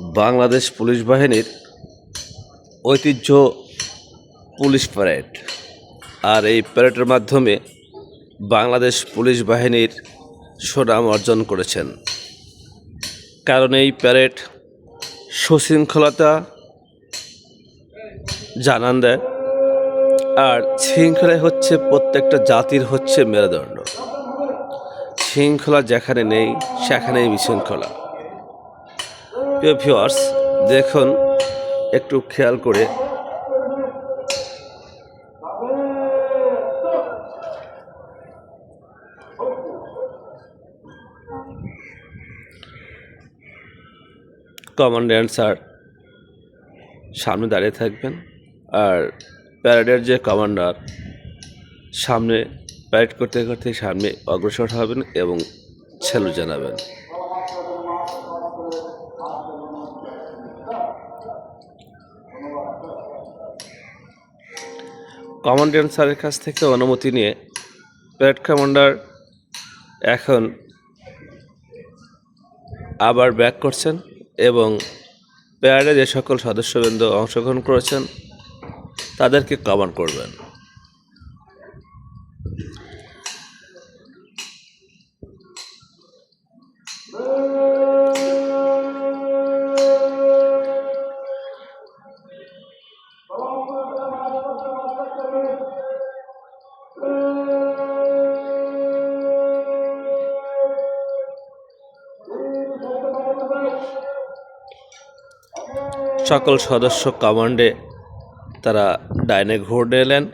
Bangladesh police বাহিনীর ঐতিহ্য police parade আর এই প্যারেডের মাধ্যমে বাংলাদেশ পুলিশ বাহিনীর সুনাম অর্জন করেছেন। কারণ এই প্যারেড সুশৃঙ্খলতা জানান দেয়। আর শৃঙ্খলাই হচ্ছে প্রত্যেকটা জাতির হচ্ছে মেরুদণ্ড। শৃঙ্খলা যেখানে নেই, সেখানেই বিশৃঙ্খলা। প্রিয় দেখুন, একটু খেয়াল করে। কমান্ড্যান্ট স্যার সামনে দাঁড়িয়ে থাকবেন, আর প্যারেডের যে কমান্ডার সামনে প্যারেড করতে করতে সামনে অগ্রসর হবেন এবং স্যালুট জানাবেন। কমান্ড্যান্ট স্যারের কাছ থেকে অনুমতি নিয়ে প্যারেড কমান্ডার এখন আবার ব্যাক করছেন এবং প্যারেডে যে সকল সদস্যবৃন্দ অংশগ্রহণ করেছেন, তাদেরকে কমান করবেন। সকল সদস্য কমান্ডে তারা ডাইনে ঘুরে এলেন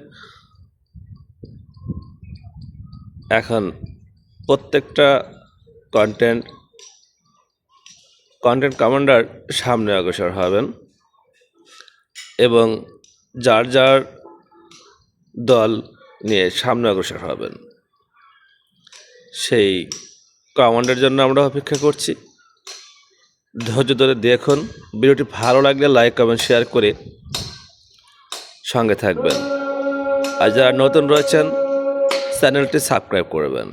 এখন প্রত্যেকটা কন্টেন্ট কন্টেন্ট কমান্ডার সামনে অগ্রসর হবেন এবং যার যার দল নিয়ে সামনে অগ্রসর হবেন। সেই কমান্ডের জন্য আমরা অপেক্ষা করছি। ধৈর্য ধরে দেখুন, ভিডিওটি ভালো লাগলে লাইক, কমেন্ট, শেয়ার করে সঙ্গে থাকবেন। আর যারা নতুন রয়েছেন, চ্যানেলটি সাবস্ক্রাইব করবেন।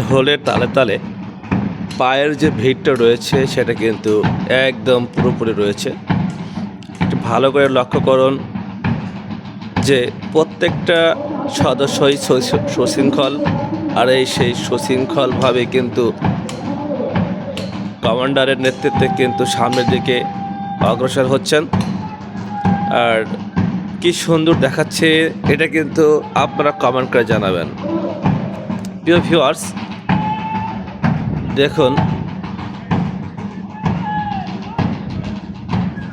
ঢোলের তালে তালে পায়ের যে ভিড়টা রয়েছে, সেটা কিন্তু একদম পুরোপুরি রয়েছে। একটু ভালো করে লক্ষ্য করুন যে প্রত্যেকটা সদস্যই সুশৃঙ্খল, আর এই সেই সুশৃঙ্খলভাবে কিন্তু কমান্ডারের নেতৃত্বে কিন্তু সামনের দিকে অগ্রসর হচ্ছেন। আর কি সুন্দর দেখাচ্ছে, এটা কিন্তু আপনারা কমেন্ট করে জানাবেন। প্রিয় ভিউয়ার্স দেখুন।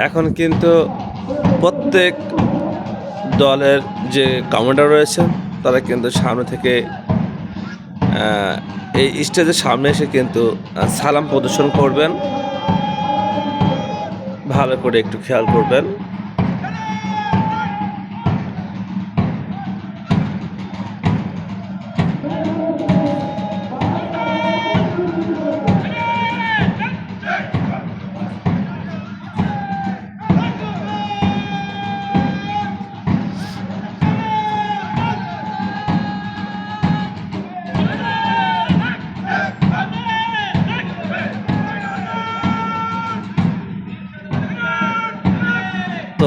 এখন কিন্তু প্রত্যেক দলের যে কমান্ডার রয়েছেন তারা কিন্তু সামনে থেকে এই স্টেজের সামনে এসে কিন্তু সালাম প্রদর্শন করবেন। ভালো করে একটু খেয়াল করবেন।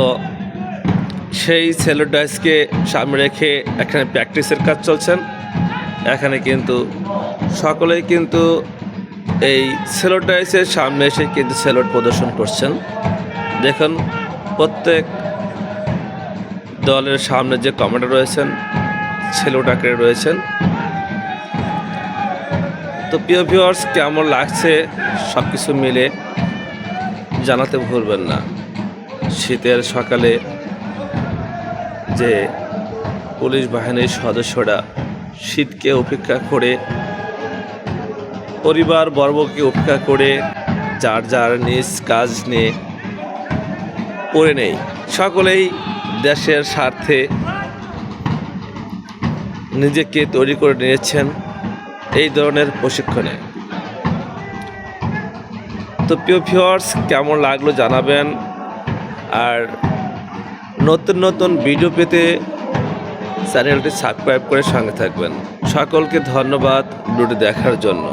তো সেই সেলোডাইসকে সামনে রেখে এখানে প্র্যাকটিসের কাজ চলছেন এখানে কিন্তু সকলেই কিন্তু এই সেলোডাইসের সামনে এসে কিন্তু সেলোড প্রদর্শন করছেন। দেখুন, প্রত্যেক দলের সামনে যে কমান্ডার রয়েছেন সেলোড আকারে রয়েছেন। তো প্রিয় ভিউয়ার্স কেমন লাগছে সব কিছু মিলে জানাতে ভুলবেন না। শীতের সকালে যে পুলিশ বাহিনীর সদস্যরা শীতকে উপেক্ষা করে, পরিবার বর্গকে উপেক্ষা করে যার যার নিজ কাজ নিয়ে করে নেই। সকলেই দেশের স্বার্থে নিজেকে তৈরি করে নিয়েছেন এই ধরনের প্রশিক্ষণে। তো প্রিয় কেমন লাগল জানাবেন? আর নতুন নতুন ভিডিও পেতে চ্যানেলটি সাবস্ক্রাইব করে সঙ্গে থাকবেন। সকলকে ধন্যবাদ ভিডিওটি দেখার জন্য।